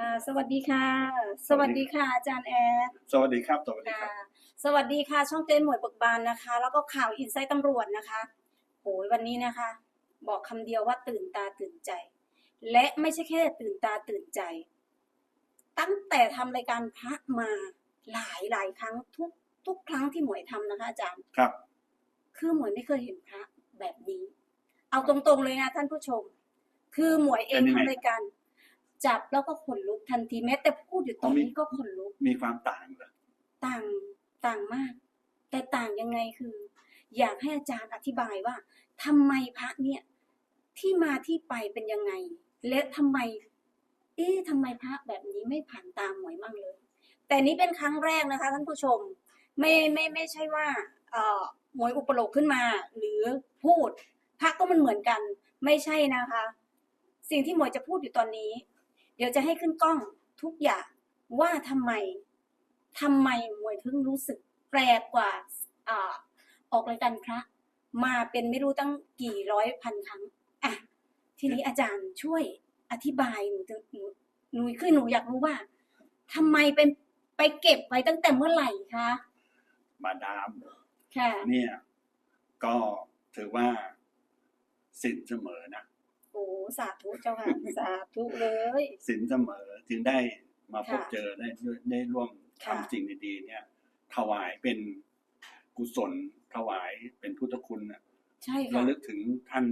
ค่ะ สวัสดีค่ะ สวัสดีค่ะอาจารย์แอดสวัสดีครับสวัสดีค่ะครับ สวัสดีค่ะ ช่องเต้นหมวยเบิกบานนะคะ แล้วก็ข่าวอินไซต์ตำรวจนะคะโอ้ยวันนี้นะคะ บอกคำเดียวว่าตื่นตาตื่นใจ และไม่ใช่แค่ตื่นตาตื่นใจ ตั้งแต่ทำรายการพระมาหลายหลายครั้งทุกทุกครั้งที่หมวยทำนะคะ อาจารย์ครับ คือหมวยไม่เคยเห็นพระแบบนี้ เอาตรงๆเลยนะท่านผู้ชม คือหมวยเองเป็นยังไงทำรายการ จับแล้วก็ขนลุกทันทีแม้แต่พูดอยู่ตรงนี้ก็ขนลุกมีความต่างเหรอต่างต่างมาก แต่ต่างยังไงคือ อยากให้อาจารย์อธิบายว่าทำไมพระเนี่ย ที่มาที่ไปเป็นยังไง และทำไม เอ๊ะทำไมพระแบบนี้ไม่ผ่านตามหมวยมั่งเลย แต่นี้เป็นครั้งแรกนะคะท่านผู้ชม ไม่ไม่ไม่ใช่ว่า เอ่อหมวยอุปโลกขึ้นมา หรือพูดพระก็มันเหมือนกัน ไม่ใช่นะคะ สิ่งที่หมวยจะพูดอยู่ตอนนี้เดี๋ยวจะให้ขึ้นกล้องทุกอย่างว่าทำไมทำไมมวยถึงรู้สึกแปลกกว่าอ่าออกรายการพระ มาเป็นไม่รู้ตั้งกี่ร้อยพันครั้งอะทีนี้อาจารย์ช่วยอธิบายหนูจะหนูหนูคือหนูอยากรู้ว่าทำไมเป็นไปเก็บไว้ตั้งแต่เมื่อไหร่คะมาดามค่ะเนี่ย ก็ถือว่าสินเสมอนะโอ้ สาธุเจ้าค่ะ สาธุเลยสินเสมอจึงได้มาพบค่ะเจอได้ด้วยได้ร่วมค่ะทำสิ่งดีๆเนี่ย ถวายเป็นกุศลถวายเป็นพุทธคุณนะใช่ระค่ะลึกถึงท่าน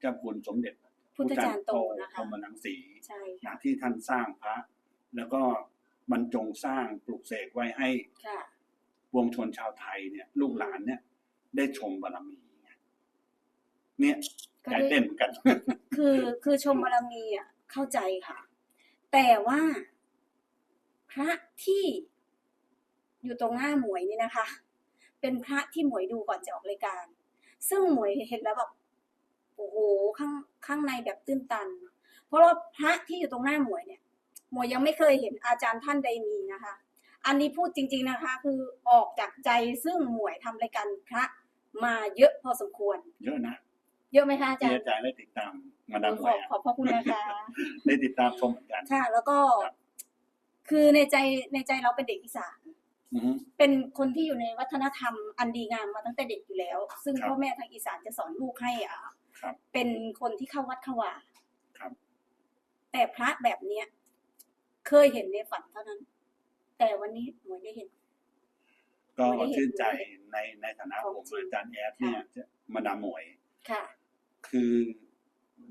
เจ้าคุณสมเด็จพุทธจารย์โตนะพรคะหมนังสีใช่นะค่ะที่ท่านสร้างพระ แล้วก็บรรจงสร้างปลูกเสกไว้ให้ค่ะปวงชนชาวไทยเนี่ย ลูกหลานเนี่ย ได้ชมบารมีไงเนี่ยก็ใจได้เต้นเหมือนกัน คือคือชมบารมีอะเข้าใจค่ะ แต่ว่า พระที่อยู่ตรงหน้าหมวยนี่นะคะ เป็นพระที่หมวยดูก่อนจะออกรายการ ซึ่งหมวยเห็นแล้วแบบโอ้โหข้างข้างในแบบตื้นตัน เพราะว่าพระที่อยู่ตรงหน้าหมวยเนี่ย หมวยยังไม่เคยเห็นอาจารย์ท่านใดมีนะคะ อันนี้พูดจริง ๆนะคะ คือออกจากใจซึ่งหมวยทำรายการพระมาเยอะพอสมควร เยอะนะ เยอะไหมคะอาจาที่รย์อาจารย์ได้ติดตามมาดามขหวอยขอบพระคุณนะคะได้ติดตามชมเหมือนกันค่ะ แล้วก็ครับคือในใจในใจเราเป็นเด็กอีสานอือฮึเป็นคนที่อยู่ในวัฒนธรรมอันดีงามมาตั้งแต่เด็กอยู่แล้ว ซึ่งครับพ่อแม่ทางอีสานจะสอนลูกให้อ่าครับเป็นคนที่เข้าวัดเข้าวาครับแต่พระแบบเนี้ย เคยเห็นในฝันเท่านั้น แต่วันนี้หมวยได้เห็น ก็ไม่ได้เห็นชื่นใจในในฐานะของผมจริงอาจารย์แอดเนี่ยมาดามหมวยค่ะ คือ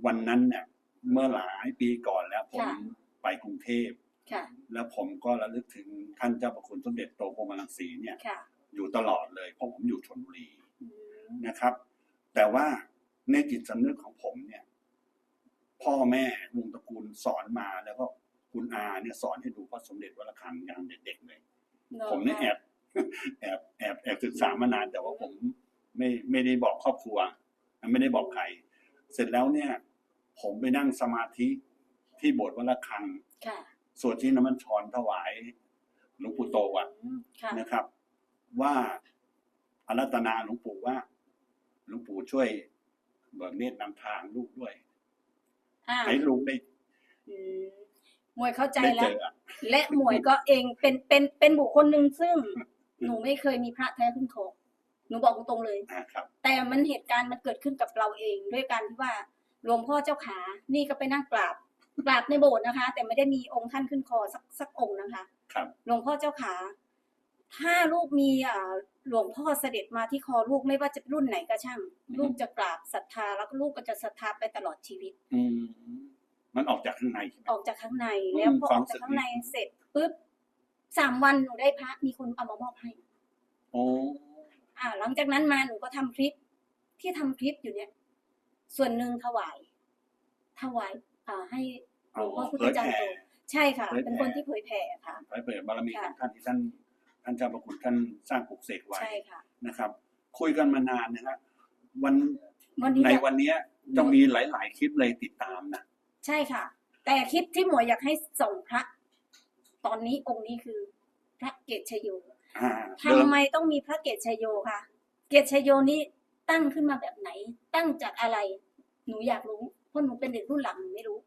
วันนั้นเนี่ยเมื่อหลายปีก่อนแล้วผมค่ะ ไปกรุงเทพ ค่ะ แล้วผมก็ระลึกถึงท่านเจ้าประคุณสมเด็จโตพรหมรังสีเนี่ยค่ะอยู่ตลอดเลยเพราะผมอยู่ชนบุรีอืมนะครับ แต่ว่าในจิตสำนึกของผมเนี่ย พ่อแม่วงตระกูลสอนมาแล้วก็คุณอาเนี่ยสอนให้ดูพระสมเด็จวัดระฆังอย่างเด็กๆเลยนอะผมเนี่ยแอบ แอบแอบแอบศึกษามานานแต่ว่าผมไม่ไม่ได้บอกครอบครัว ไม่ได้บอกใคร เสร็จแล้วเนี่ย ผมไปนั่งสมาธิที่โบสถ์วัดระฆังค่ะ สวดที่น้ำมันชรถวายหลวงปู่โตอะอืมค่ะ นะครับ ว่าอารัตนาหลวงปู่ว่าหลวงปู่ช่วยเบิกเนตรนำทางลูกด้วยอ่าให้ลูกได้อืมหมวยเข้าใจได้แล้เจวออะและหมวยก็เองเป็นเป็นเป็นบุคคลหนึ่งซึ่ง หนูไม่เคยมีพระแท้ขึ้นคอ หนูบอกตรงๆเลย อ่าครับ แต่มันเหตุการณ์มันเกิดขึ้นกับเราเอง ด้วยการที่ว่าหลวงพ่อเจ้าขา นี่ก็ไปนั่งกราบกราบในโบสถ์นะคะ แต่ไม่ได้มีองค์ท่านขึ้นคอสักสักองค์นะคะครับ หลวงพ่อเจ้าขา ถ้าลูกมีอ่าหลวงพ่อเสด็จมาที่คอลูกไม่ว่าจะรุ่นไหนก็ช่างลูกจะกราบศรัทธาแล้วก็ลูกก็จะศรัทธาไปตลอดชีวิต อืมมันออกจากข้างในใช่ไหม ออกจากข้างในอืมแล้วพอคอวาอมกจากรู้สึกข้างในนี้เสร็จปุ๊บสามวันหนูได้พระมีคนเอามามอบให้ โอ้ อ่า หลังจากนั้นมาหนูก็ทำคลิปที่ทำคลิปอยู่เนี่ย ส่วนหนึ่งถวาย ถวายอ่าให้หลวงพ่อพุทธจารย์โตใช่ค่ะเผยแผ่เป็นคนที่เผยแผ่ค่ะไว้เปิดบารมีขค่ะองท่านที่ท่านท่านเจ้าประคุณท่านสร้างปลุกเสกไว้ใช่ค่ะนะครับ คุยกันมานานนะครับวันวันนี้ในอยากวันเนี้ยจะมีหลาย ๆ คลิปเลยติดตามนะใช่ค่ะ แต่คลิปที่หมวยอยากให้ส่งพระ ตอนนี้องค์นี้คือ พระเกศชโยอ่า ทำเดิมไมต้องมีพระเกศชโยคะเกศชโยนี้ตั้งขึ้นมาแบบไหน ตั้งจากอะไร หนูอยากรู้เพราะหนูเป็นเด็กรุ่นหลังหนูไม่รู้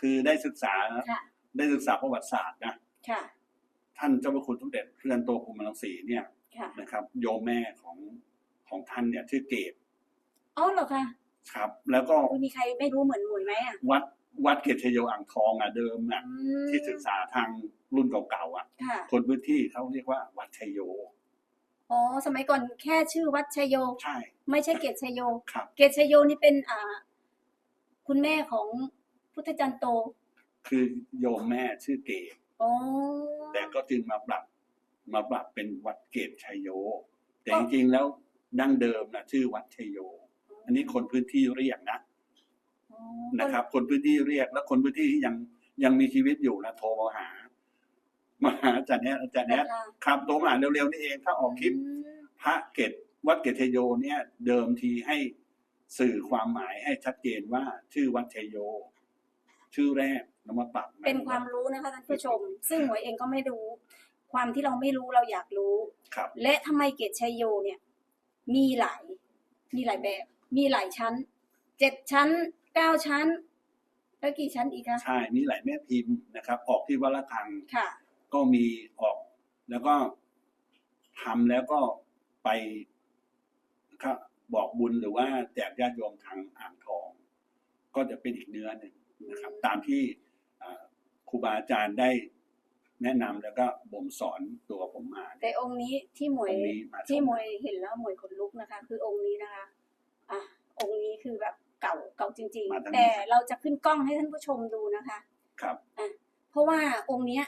คือได้ศึกษาค่ะได้ศึกษาประวัติศาสตร์นะค่ะ ท่านเจ้าพระคุณสมเด็จเพื่อนโตพรหมรังสีเนี่ยค่ะนะครับ โยมแม่ของของท่านเนี่ยชื่อเกตอ๋อเหรอคะครับ แล้วก็มีใครไม่รู้เหมือนหมวยไหมอะวัด วัดเกตชโยอ่างทองอะเดิมอะอืมที่ศึกษาทางรุ่นเก่าๆอะค่ะ คนพื้นที่เขาเรียกว่า วัดชโยอ๋อสมัยก่อนแค่ชื่อวัดชยโยใช่ไม่ใช่เกตชยโยครับเกตชยโยนี่เป็นอ่า คุณแม่ของพุทธจันทร์โต คือโยมแม่ชื่อเกตอ๋อแต่ก็จึงมาปรับมาปรับเป็นวัดเกตชัยโย แต่ก็จริงๆแล้วดั้งเดิมนะชื่อวัดชัยโย อันนี้คนพื้นที่เรียกนะอ๋อ นะครับ คนพื้นที่เรียกแล้วคนพื้นที่ที่ยังยังมีชีวิตอยู่นะโทรมาหา มาหาอาจารย์เนี้ยอาจารย์เนี้ยค่ะครับโทรมาหาเร็วๆนี่เอง ถ้าออกคลิปอืมพระเกตวัดเกตชัยโยเนี่ย เดิมทีให้สื่อความหมายให้ชัดเจนว่าชื่อวัดชัยโย ชื่อแรกแล้วมาปรับเป็นความรู้นะคะท่านผู้ชม ซึ่งหมวยเองก็ไม่รู้ ความที่เราไม่รู้เราอยากรู้ครับและทำไมเกตชัยโยเนี่ย มีหลายมีหลายแบบ มีหลายชั้นเจ็ดชั้น เก้าชั้น แล้วกี่ชั้นอีกคะใช่มีหลายแม่พิมพ์นะครับ ออกที่วัดละคังค่ะ ก็มีออก แล้วก็ทำแล้วก็ไปครับบอกบุญหรือว่าแจกญาติโยมทางอ่างทอง ก็จะเป็นอีกเนื้อหนึ่งนะครับ ตามที่อ่าครูบาอาจารย์ได้แนะนำแล้วก็บ่มสอนตัวผมมาแต่องค์นี้ที่หมวยองค์นี้มาชที่หมวยเห็นแล้วหมวยขนลุกนะคะ คือองค์นี้นะคะ อะองค์นี้คือแบบ เก่าเก่าจริง มาทางนี้ๆแต่เราจะขึ้นกล้องให้ท่านผู้ชมดูนะคะ ครับ เพราะว่าองค์เนี้ย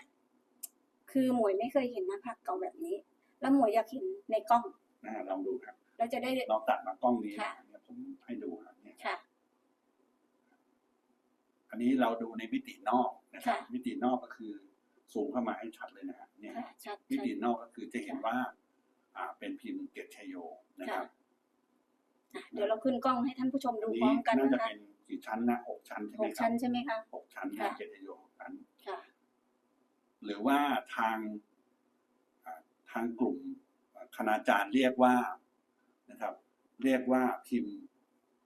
คือหมวยไม่เคยเห็นหน้าผากเก่าแบบนี้ แล้วหมวยอยากเห็นในกล้องนะลองดูครับเราจะได้ ลองตัดมากล้องนี้ค่ะ เนี่ยผมให้ดูครับเนี่ย ค่ะ อันนี้เราดูในมิตินอกนะครับ ค่ะ มิตินอกก็คือซูมเข้ามาให้ชัดเลยนะฮะเนี่ย ค่ะชัดมิชัด ตินอกก็คือจะเห็นว่า อ่าเป็นพิมพ์เกตชัยโยนะครับอะ เดี๋ยวเราขึ้นกล้องให้ท่านผู้ชมดูอันพร้นี้อมกันน่าจะนะคะเป็นกี่ชั้นนะหกชั้นใช่หไหมกครัชั้บนใช่ไหมคะ หกชั้นค่ะเกตชัยโยหกชั้น ค่ะ หรือว่าทางอ่าทางกลุ่มคณาจารย์เรียกว่านะครับ เรียกว่าพิมพ์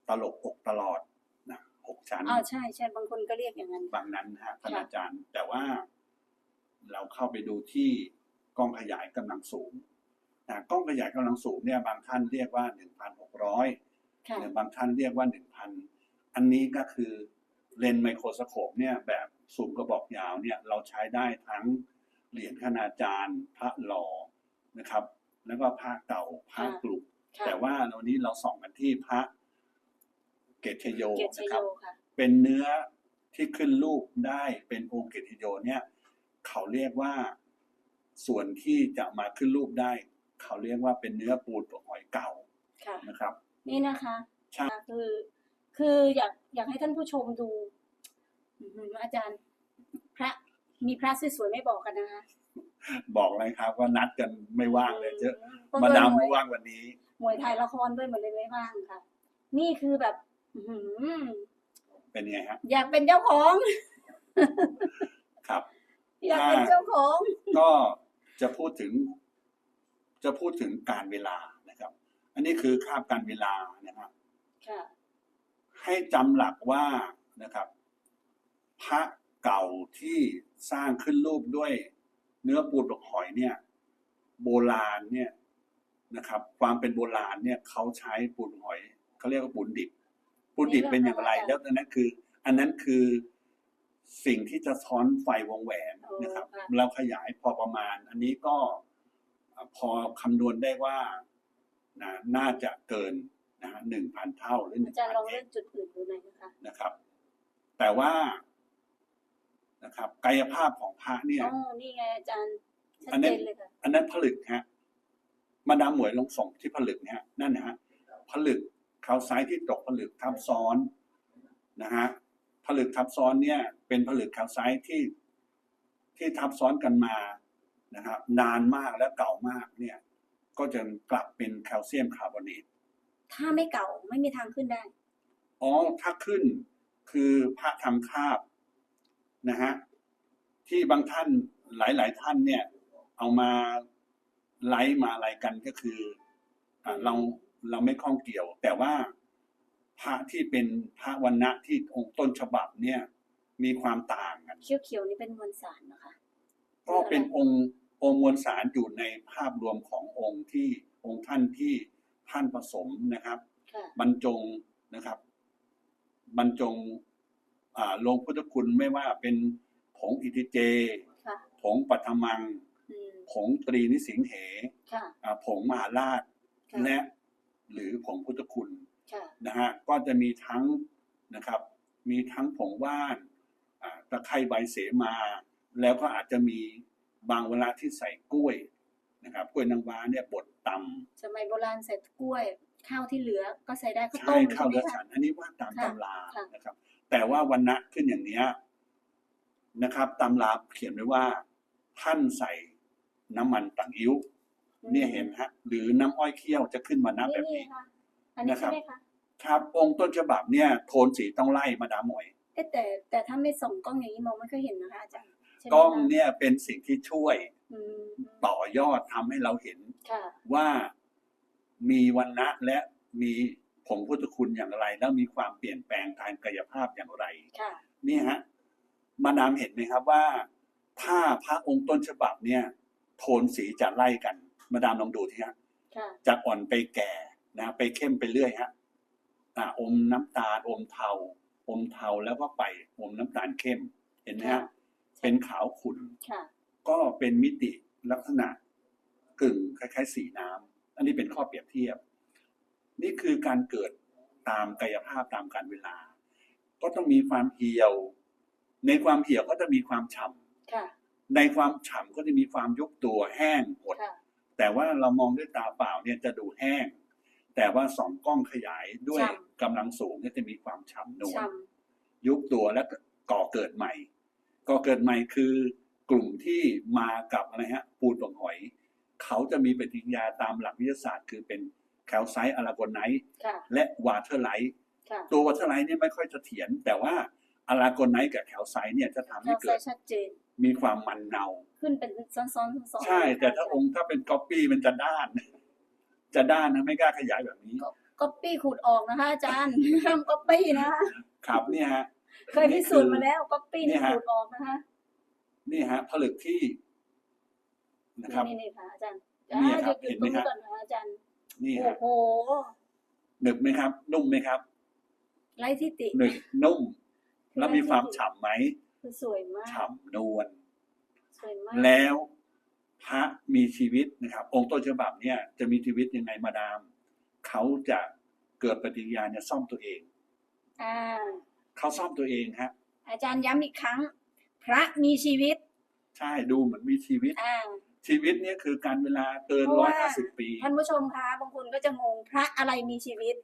ตลกอกตลอดนะหกชั้นอ๋อใช่ใช่บางคนก็เรียกอย่างนั้น บางนั้นนะฮะคณาจารย์ แต่ว่าเราเข้าไปดูที่กล้องขยายกำลังสูงนะ กล้องขยายกำลังสูงเนี่ยบางท่านเรียกว่าหนึ่งพันหกร้อยค่ะหรือบางท่านเรียกว่าหนึ่งพันอันนี้ก็คือเลนส์ไมโครสโคปเนี่ยแบบสูงกระบอกยาวเนี่ยเราใช้ได้ทั้งเหรียญคณาจารย์พระหล่อนะครับ แล้วก็พระเก่าพระกลุกค่ะแต่ว่าวันนี้เราส่องกันที่พระเกตชโยเกียรติชนะโยครับค่ะเป็นเนื้อที่ขึ้นรูปได้เป็นองค์เกติโยเนี่ย เขาเรียกว่าส่วนที่จะมาขึ้นรูปได้ เขาเรียกว่าเป็นเนื้อปูนตัวหอยเก่าค่ะ นะครับ นี่นะคะใช่คือ คืออยากอยากให้ท่านผู้ชมดูอื้อหืออาจารย์ พระมีพระสวยๆไม่บอกกันนะคะบอกเลยครับว่านัดกันไม่ว่างเลยเจอพระมาดามหวยว่างวันนี้หมวยถ่ายละครด้วยหมดเลยไม่ว่างค่ะ นี่คือแบบ อื้อหือเป็นไงฮะอยากเป็นเจ้าของ ครับ อยากเป็นเจ้าของ ก็จะพูดถึง จะพูดถึงการเวลานะครับ อันนี้คือคาบการเวลานะครับค่ะให้จำหลักว่านะครับ พระเก่าที่สร้างขึ้นรูปด้วยเนื้อปูนดอกหอยเนี่ย โบราณเนี่ยนะครับ ความเป็นโบราณเนี่ยเขาใช้ปูนหอยเขาเรียกว่าปูนดิบปูนดิบเป็นอย่างไรแล้วอันนั้นคือ อันนั้นคือสิ่งที่จะซ้อนไฟวงแหวนนะครับโอ้ค่ะเราขยายพอประมาณ อันนี้ก็อ่า พอคำนวณได้ว่านะน่าจะเกินนะฮะหนึ่งพันเท่าหรือหนึ่อางจารย์ลองพันเลือกจุดอื่นดูหน่อยนะคะนะครับ แต่ว่านะครับ กายภาพของพระเนี่ย อ๋อนี่ไงอาจารย์ชัดอันนั้เจนนเลยค่ะอันนั้นผลึกฮะมาดามหมวยลงส่งที่ผลึกเนี่ยฮะนั่นนะฮะผลึกเขาซ้ายที่ตกผลึกทับซ้อนนะฮะผลึกทับซ้อนเนี่ย เป็นผลึกแคลไซต์ที่ที่ทับซ้อนกันมา นะครับนานมากและเก่ามากเนี่ย ก็จะกลับเป็นแคลเซียมคาร์บอเนตถ้าไม่เก่าไม่มีทางขึ้นได้ อ๋อถ้าขึ้นคือพระทำคาบนะฮะที่บางท่านหลาย ๆ ท่านเนี่ย เอามาไลฟ์มาอะไรกันก็คืออ่าเราเราไม่ข้องเกี่ยว แต่ว่าพระที่เป็นพระวันณะที่องค์ต้นฉบับเนี่ย มีความต่างกันเขียวเขียวๆนี่เป็นมวลสารนะคะก็เป็นองค์ องค์มวลสารอยู่ในภาพรวมขององค์ที่องค์ท่านที่ท่านผสมนะครับค่ะบรรจงนะครับ บรรจงอ่าลงพุทธคุณไม่ว่าเป็นผงอิติเจค่ะผงปัทมังอืมผงตรีนิสิงเหค่ะอ่าผงมหาราชค่ะและหรือผงพุทธคุณค่ะนะฮะก็จะมีทั้งนะครับ มีทั้งผงว่านอ่าตะไคร้ใบเสมา แล้วก็อาจจะมี บางเวลาที่ใส่กล้วยนะครับกล้วยนางฟ้าเนี่ยบดตำสมัยโบราณใส่กล้วย ข้าวที่เหลือก็ใส่ได้ข้าวใช่ต้มข้าวใช่เลือดไหมฉัคะนอันนี้ว่าตามค่ะตำราค่ะนะครับ แต่ว่าวันนะขึ้นอย่างเนี้ยนะครับตำราเขียนไว้ว่า ท่านใส่น้ำมันตังอิ้วเนี่ยเห็นฮะ หรือน้ำอ้อยเคี่ยวจะขึ้นมานะแบบนี่นี้ค่ะอันนี้นะครัใช่บไหมคะครับองค์ต้นฉบับเนี่ยโทนสีต้องไล่มาดามหมวยเอ๊ะแต่แต่ถ้าไม่ส่องกล้องอย่างนี้มองไม่ค่อยเห็นนะคะอาจารย์ ใช่ไหมกล้องคะเนี่ยเป็นสิ่งที่ช่วยอืมต่อยอดทำให้เราเห็นค่ะว่ามีวันนะและมีผงพุทธคุณอย่างไร แล้วมีความเปลี่ยนแปลงทางกายภาพอย่างไร ค่ะนี่ฮะมาดามเห็นไหมครับว่า ถ้าพระองค์ต้นฉบับเนี่ย โทนสีจะไล่กัน มาดามลองดูทีฮะ ค่ะจากอ่อนไปแก่นะ ไปเข้มไปเรื่อยฮะอ่าอมน้ำตาลอมเทา อมเทาแล้วก็ไปอมน้ำตาลเข้มเห็นไหมฮะ เป็นขาวขุ่นค่ะก็เป็นมิติลักษณะกึ่งคล้ายๆ สีน้ำอันนี้เป็นข้อเปรียบเทียบ นี่คือการเกิดตามกายภาพตามการเวลา ก็ต้องมีความเหี่ยว ในความเหี่ยวก็จะมีความฉ่ค่ะำในความฉ่ำก็จะมีความยุบตัวแห้งหดค่ะแต่ว่าเรามองด้วยตาเปล่าเนี่ยจะดูแห้ง แต่ว่าสองกล้องขยายด้วยฉ่ำกำลังสูงเนี่ยจะมีความฉ่ำนวลช้ยุบตัวและก่อเกิดใหม่ ก่อเกิดใหม่คือกลุ่มที่มากับอะไรฮะปูนตงหอย เขาจะมีปฏิกิริยาตามหลักวิทยาศาสตร์ คือเป็นแคลไซต์อะลาโกไนท์ำค่ะและวาเทอร์ไลท์ค่ะตัววาเทอร์ไลท์เนี่ยไม่ค่อยเสถียรแต่ว่าอะลาโกไนท์กับแคลไซต์เนี่ยจะทำให้เราเกิใส่ดชัดเจนมีความมันเนาขึ้นเป็นซ้อนๆซ้อนๆใช่ แต่ถ้าองค์ถ้าเป็นก๊อปปี้มันจะด้าน จะด้านนะไม่กล้าขยายแบบนี้ก็ปี้ขูดออกนะคะอาจารย์ห้ามก็ปี้นะคะครับเนี่ยฮะ เคยพิสูจน์มาแล้วก็ปี้เนี่นี่ยฮะขูดออกนะคะนี่ฮะผลึกที่นะครับนี่นี่ค่ะอาจารย์เนี่ยครับอ่าหยุดเห็นตไหมรงนี้ฮะก่อนนะคะอาจารย์นี่โอ้ฮะโหหนึบไหมครับ นุ่มไหมครับไร้ทิฏฐิหนึบนุ่ม แล้วมีความฉ่ำไหมคือสวยมากฉ่ำนวลสวยมากแล้วพระมีชีวิตนะครับ องค์ต้นฉบับเนี่ย จะมีชีวิตยังไงมาดาม เขาจะเกิดปฏิกิริยาเนี่ยซ่อมตัวเอง อ่า เขาซ่อมตัวเองฮะ อาจารย์ย้ำอีกครั้ง พระมีชีวิต ใช่ดูเหมือนมีชีวิต อ่า ชีวิตเนี่ยคือการเวลาเกินเพราะร้อยว่าห้าสิบปี ท่านผู้ชมคะบางคนก็จะงงพระอะไรมีชีวิต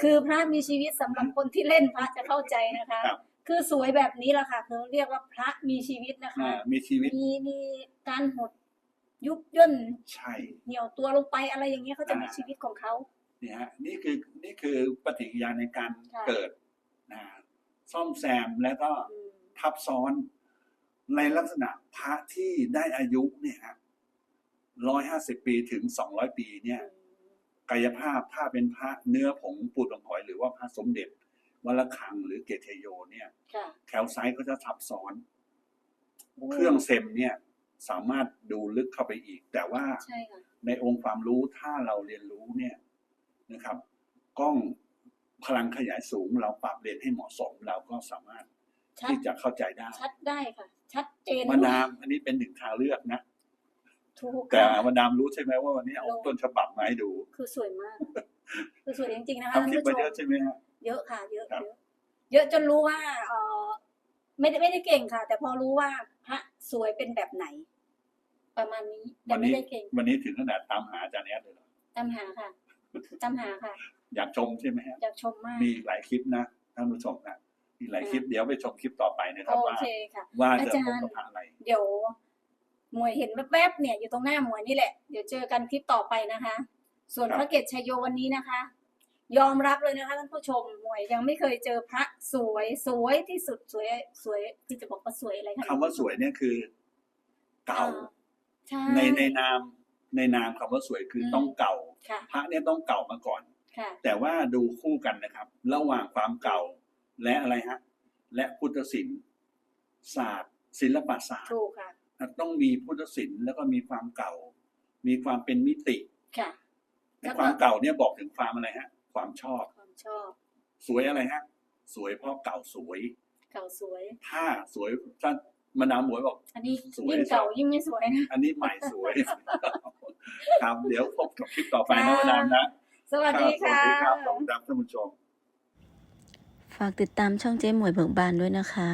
คือพระมีชีวิตสำหรับคนที่เล่นพระจะเข้าใจนะคะ ครับ คือสวยแบบนี้แหละค่ะคือเรียกว่าพระมีชีวิตนะคะ อ่ามีชีวิตมีมีการหดยุบย่นใช่เหี่ยวตัวลงไปอะไรอย่างเงี้ยเขาจะมีอ่าชีวิตของเขา เนี่ยฮะนี่คือนี่คือปฏิกิริยาในการค่ะ เกิด นะซ่อมแซมแล้วก็อืมทับซ้อนในลักษณะพระที่ได้อายุเนี่ยฮะร้อยห้าสิบปีถึงสองร้อยปีเนี่ย กายภาพถ้าเป็นพระเนื้อผงปูดองหอยหรือว่าพระสมเด็จวัลคังหรือเกตเทโยเนี่ยค่ะแคลไซต์ก็จะทับซ้อน เครื่องเซมเนี่ยสามารถดูลึกเข้าไปอีก แต่ว่าใช่ค่ะในองค์ความรู้ถ้าเราเรียนรู้เนี่ยนะครับ กล้อง พลังขยายสูงเราปรับเรียนให้เหมาะสมเราก็สามารถชัดที่จะเข้าใจได้ชัดได้ค่ะ ชัดเจนมาดามอันนี้เป็นหนึ่งทางเลือกนะถูกแต่ค่ะมาดามรู้ใช่ไหมว่าวันนี้เอาต้นฉบับมาให้ดูคือสวยมาก คือสวยจริงๆนะคะทำท่านคลิปผู้มาชเยมอะใช่ไหมฮะ เยอะค่ะ เยอะครับ เยอะเยอะจนรู้ว่าเออไม่ได้ไม่ได้เก่งค่ะ แต่พอรู้ว่าพระสวยเป็นแบบไหน ประมาณนี้แต่วันไม่นี้ได้เก่งวันนี้ถึงขนาดตามหาอาจารย์แอดเลยเหรอตามหาค่ะตามหาค่ะ อยากชมใช่ไหมฮะอยากชมมาก มีอีกหลายคลิปนะท่านผู้ชมนะมีหลายคลิปเดี๋ยวไปชมคลิปต่อไปนะครับโอว่าเคค่ะว่าอาจะจารย์พบกับพระอะไร เดี๋ยวหมวยเห็นแวบๆเนี่ยอยู่ตรงหน้าหมวยนี่แหละ เดี๋ยวเจอกันคลิปต่อไปนะคะ ส่วนครับพระเกศชัยโยวันนี้นะคะ ยอมรับเลยนะคะท่านผู้ชมหมวยยังไม่เคยเจอพระสวยสวยที่สุดสวยสวยที่จะบอกว่าสวยอะไรคะคำว่าสวยเนี่ยคือเก่าใช่ในในนามในนามคำว่าสวยคืออมต้องเก่าค่ะพระเนี่ยต้องเก่ามาก่อนค่ะ แต่ว่าดูคู่กันนะครับ ระหว่างความเก่าและอะไรฮะ และพุทธศิลป์ศาสตร์ ศิลปศาสตร์ถูกค่ะต้องมีพุทธศิลป์แล้วก็มีความเก่า มีความเป็นมิติค่ะในแล้วก็ความเก่าเนี่ยบอกถึงความอะไรฮะ ความชอบ ความชอบ สวยอะไรฮะ สวยเพราะเก่าสวย เก่าสวยถ้าสวยท่านมานาวหมวยบอก อันนี้สวยยิ่งเก่ายิ่งไม่สวยนะ อันนี้ใหม่สวย ครับ เดี๋ยวพบกับคลิปต่อไปนะมานาวนะ สวัสดีครับค่ะสวัสดีครับขอบคุณครับท่านผู้ชม ฝากติดตามช่องเจ๊หมวยเบิกบานด้วยนะคะ